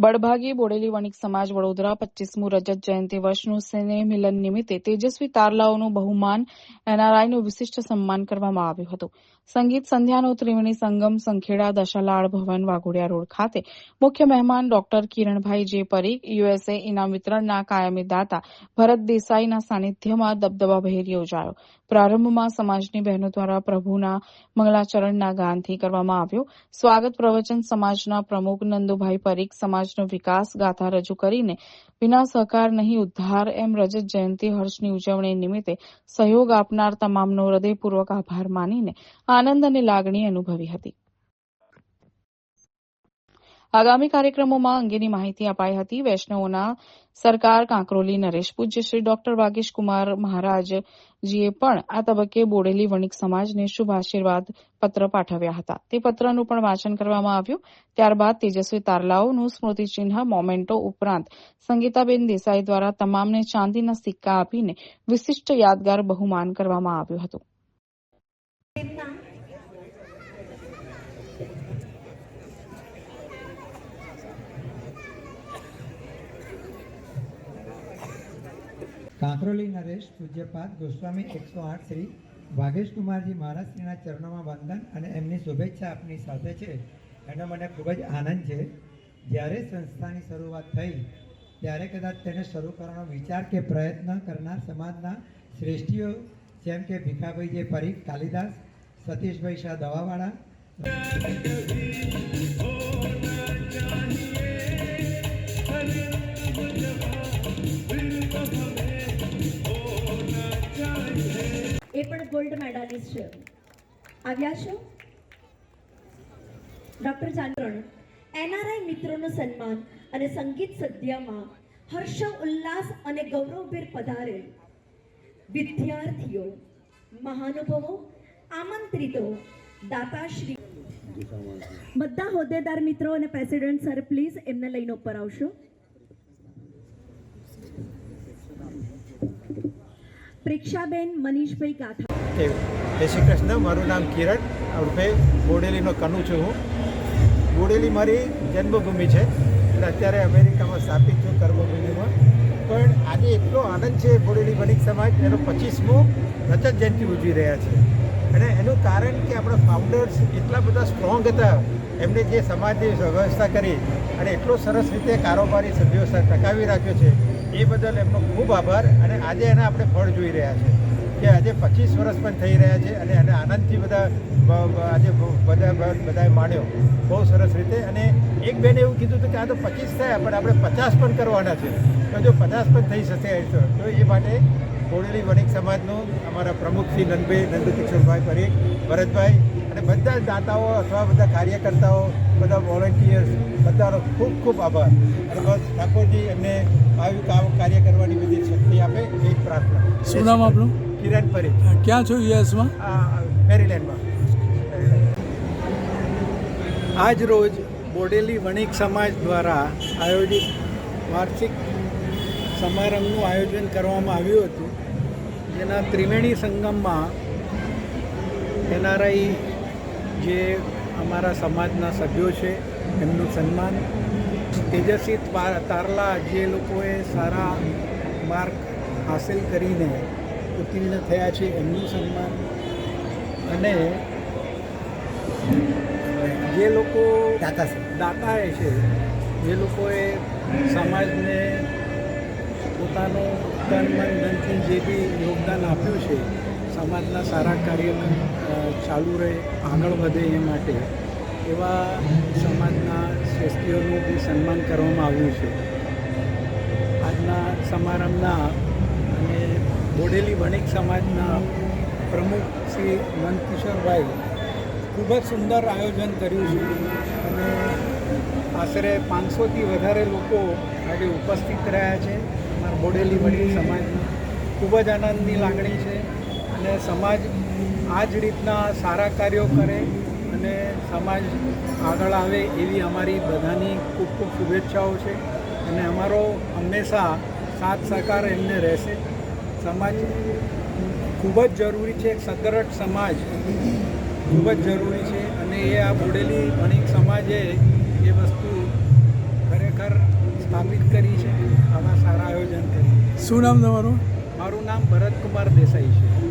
બળભાગી બોડેલી વણિક સમાજ વડોદરા પચીસમું રજત જયંતિ વર્ષનું સ્નેહ મિલન નિમિત્તે તેજસ્વી તારલાઓનું બહુમાન એનઆરઆઈનું વિશિષ્ટ સન્માન કરવામાં આવ્યું હતું. સંગીત સંધ્યાનો ત્રિવેણી સંગમ સંખેડા દશાલાળ ભવન વાઘોડિયા રોડ ખાતે મુખ્ય મહેમાન ડોક્ટર કિરણભાઈ જે પરીખ યુએસએ ઇનામ વિતરણના કાયમી દાતા ભરત દેસાઈના સાનિધ્યમાં દબદબાભેર યોજાયો. પ્રારંભમાં સમાજની બહેનો દ્વારા પ્રભુના મંગલાચરણના ગાનથી કરવામાં આવ્યો. સ્વાગત પ્રવચન સમાજના પ્રમુખ નંદુભાઈ પરીખ સમાજનો વિકાસ ગાથા રજૂ કરીને વિના સહકાર નહીં ઉદ્ધાર એમ રજત જયંતિ હર્ષની ઉજવણી નિમિત્તે સહયોગ આપનાર તમામનો હૃદયપૂર્વક આભાર માનીને આનંદ અને લાગણી અનુભવી હતી. આગામી કાર્યક્રમોમાં અંગેની માહિતી અપાઈ હતી. વૈષ્ણવોના સરકાર કાંકરોલી નરેશ પૂજ્ય શ્રી ડોક્ટર વાગેશ કુમાર મહારાજજીએ પણ આ તબક્કે બોડેલી વણિક સમાજને શુભ આશીર્વાદ પત્ર પાઠવ્યા હતા. તે પત્રનું પણ વાંચન કરવામાં આવ્યું. ત્યારબાદ તેજસ્વી તારલાઓનું સ્મૃતિચિહ્ન મોમેન્ટો ઉપરાંત સંગીતાબેન દેસાઈ દ્વારા તમામને ચાંદીના સિક્કા આપીને વિશિષ્ટ યાદગાર બહુમાન કરવામાં આવ્યું હતું. કાંકરોલી નરેશ પૂજ્યપાદ ગોસ્વામી એકસો આઠ શ્રી વાઘેશ કુમારજી મહારાજશ્રીના ચરણોમાં વંદન અને એમની શુભેચ્છા આપની સાથે છે. એનો મને ખૂબ જ આનંદ છે. જ્યારે સંસ્થાની શરૂઆત થઈ, ત્યારે કદાચ તેને શરૂ કરવાનો વિચાર કે પ્રયત્ન કરનાર સમાજના શ્રેષ્ઠીઓ, જેમ કે ભીખાભાઈ જે પરીખ કાલિદાસ, સતીશભાઈ શાહ દવાવાળા ગોલ્ડ મેડાલિસ્ટ છે. આવ્યા છો? ડોક્ટર જાનરણ એનઆરઆઈ મિત્રોનું સન્માન અને સંગીત સદ્યામાં હર્ષ, ઉલ્લાસ અને ગૌરવભેર પધારે વિદ્યાર્થીઓ, મહાનુભવો, આમંત્રિતો, દાતાશ્રી. બધા હોદ્દેદાર મિત્રો અને પ્રેસિડેન્ટ સર, પ્લીઝ એમને લઈને ઉપર આવશો. પ્રેક્ષાબેન મનીષભાઈ ગાથા કે જય શ્રી કૃષ્ણ, મારું નામ કિરણ. ઉર્ફે બોડેલીનો કનુ છું હું. બોડેલી મારી જન્મભૂમિ છે એટલે અત્યારે અમેરિકામાં સ્થાપિત છું કર્મભૂમિમાં. પણ આજે એટલો આનંદ છે બોડેલી વણિક સમાજ, એનો પચીસમો રજત જયંતિ ઉજવી રહ્યા છે. અને એનું કારણ કે આપણા ફાઉન્ડર્સ એટલા બધા સ્ટ્રોંગ હતા, એમને જે સમાજની વ્યવસ્થા કરી અને એટલો સરસ રીતે કારોબારી સભ્યવસ્થા ટકાવી રાખ્યો છે, એ બદલ એમનો ખૂબ આભાર અને આજે એના આપણે ફળ જોઈ રહ્યા છે. કે આજે પચીસ વર્ષ પણ થઈ રહ્યા છે અને એને આનંદથી બધા આજે બધા બધાએ માણ્યો. બહુ સરસ રીતે. અને એક બેને એવું કીધું હતું કે આ તો પચીસ થયા, પણ આપણે પચાસ પણ કરવાના છે. તો જો પચાસ પણ થઈ શકે તો. તો એ માટે કોડેલી વણિક સમાજનું અમારા પ્રમુખ શ્રી નંદભાઈ, નંદકિશોરભાઈ પરીખ, ભરતભાઈ અને બધા જ દાતાઓ અથવા બધા કાર્યકર્તાઓ બધા વોલન્ટિયર્સ બધાનો ખૂબ ખૂબ આભાર. અને બસ ઠાકોરજી એમને આવી કામ કાર્ય કરવાની બધી શક્તિ આપે એ પ્રાર્થના. શું નામ આપણું કિરણ પરી ક્યાં છો યુએસમાં? આ મેરીલેન્ડમાં. આજ રોજ બોડેલી વણિક સમાજ દ્વારા આયોજિત વાર્ષિક સમારંભનું આયોજન કરવામાં આવ્યું હતું. જેના ત્રિવેણી સંગમમાં એનઆરઆઈ જે અમારા સમાજના સભ્યો છે એમનું સન્માન. તેજસ્વી તારલા જે લોકોએ સારા માર્ક હાંસિલ કરીને ઉત્તીર્ણ થયા છે એમનું સન્માન. અને જે લોકો દાતા દાતાએ છે જે લોકોએ સમાજને પોતાનું તન મન ધનથી જે બી યોગદાન આપ્યું છે સમાજના સારા કાર્ય ચાલુ રહે, આગળ વધે એ માટે એવા સમાજના શ્રેષ્ઠીઓનું બી સન્માન કરવામાં આવ્યું છે. આજના સમારંભના અને બોડેલી વણિક સમાજના પ્રમુખ શ્રી મનકિશોરભાઈ ખૂબ જ સુંદર આયોજન કર્યું છે અને આશરે પાંચસોથી વધારે લોકો આજે ઉપસ્થિત રહ્યા છે. અમારા બોડેલી વણિક સમાજમાં ખૂબ જ આનંદની લાગણી છે. અને સમાજ આ જ રીતના સારા કાર્યો કરે અને સમાજ આગળ આવે એવી અમારી બધાની ખૂબ ખૂબ શુભેચ્છાઓ છે. અને અમારો હંમેશા સાથ સહકાર એમને રહેશે. સમાજ ખૂબ જ જરૂરી છે. એક સદ્ધરટ સમાજ ખૂબ જ જરૂરી છે. અને એ આ બોડેલી વણિક સમાજે એ વસ્તુ ખરેખર સ્થાપિત કરી છે. આવા સારા આયોજન કરી. શું નામ તમારું? મારું નામ ભરતકુમાર દેસાઈ છે.